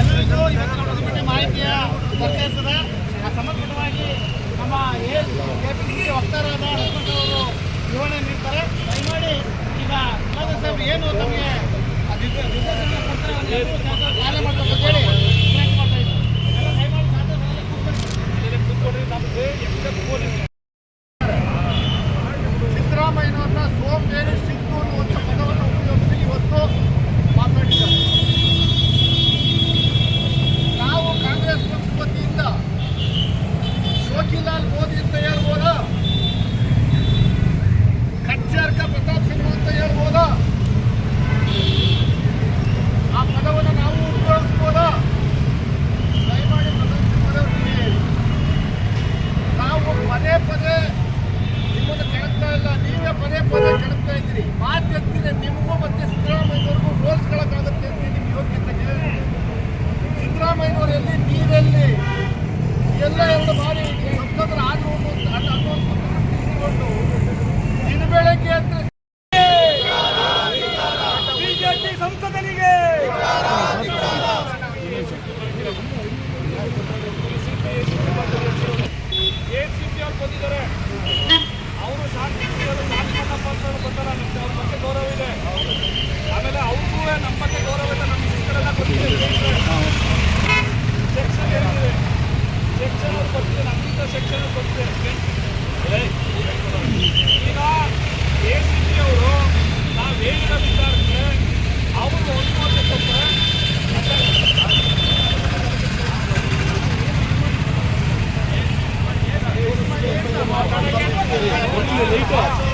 ಎಲ್ಲರಿಗೂ ಇವತ್ತಿನ ಒಂದು ಬಗ್ಗೆ ಮಾಹಿತಿಯ ಆ ಸಂಬಂಧಪಟ್ಟವಾಗಿ ನಮ್ಮ ಎ ಪಿ ಸಿ ಅವರು ವಿವರಣೆ ನೀಡ್ತಾರೆ ದಯಮಾಡಿ ಈಗ ಏನು ತಮಗೆ ನಿರ್ದೇಶನ ಕೊಡ್ತಾರೆ ಕಾರ್ಯ ಮಾಡ್ತಾರೆ ಸೋಂಬೇರಿ ಸಿದ್ದು ಅನ್ನುವಂಥ ಪದವನ್ನು ಉಪಯೋಗಿಸಿ ಇವತ್ತು ಮಾತನಾಡಿದ್ದಾರೆ ನಾವು ಕಾಂಗ್ರೆಸ್ ಪಕ್ಷ ವತಿಯಿಂದ ಮೋದಿ ತಯಾರು ಹೇಳ್ಬೋದಾ ಖಚ್ಚರ್ಕ ಪ್ರತಾಪ್ ಸಿಂಹ ಅಂತ ಹೇಳ್ಬೋದಾ ಆ ಪದವನ್ನು ನಾವು ಉಪಯೋಗಿಸ್ಬೋದಾ ದಯಮಾಡಿ ಪ್ರತಾಪ್ ಸಿಂಹರವರು ಹೇಳಿ ನಾವು ಪದೇ ಪದೇ ನಿಮ್ಮನ್ನು ಕೆಣಕ್ತಾ ಇಲ್ಲ ನೀವೇ ಪದೇ ಪದೇ ಕೆಣಕ್ತಾ ಇದ್ದೀರಿ. ಮಾತಿದೆ ನಿಮಗೂ ಮತ್ತೆ ಸಿದ್ದರಾಮಯ್ಯವ್ರಿಗೂ ಹೋಲ್ಸ್ಕೊಳಕ್ಕಾಗುತ್ತೆ ಅಂತ ನಿಮ್ಗೆ ಯೋಗ್ಯತೆ ಸಿದ್ದರಾಮಯ್ಯನವರು ಎಲ್ಲಿ ನೀರಲ್ಲಿ ಎಲ್ಲ ಎರಡು ಬಾರಿ ಸಂಸದರ ಆಗುವುದು ಅಂತ ಅನ್ನೋದು ದಿನ ಬೆಳಗ್ಗೆ ಅಂತ ಬಿಜೆಪಿ ಸಂಸದನಿಗೆ. ಎಸಿಪಿ ಅವ್ರು ಬಂದಿದ್ದಾರೆ. What do you leave us?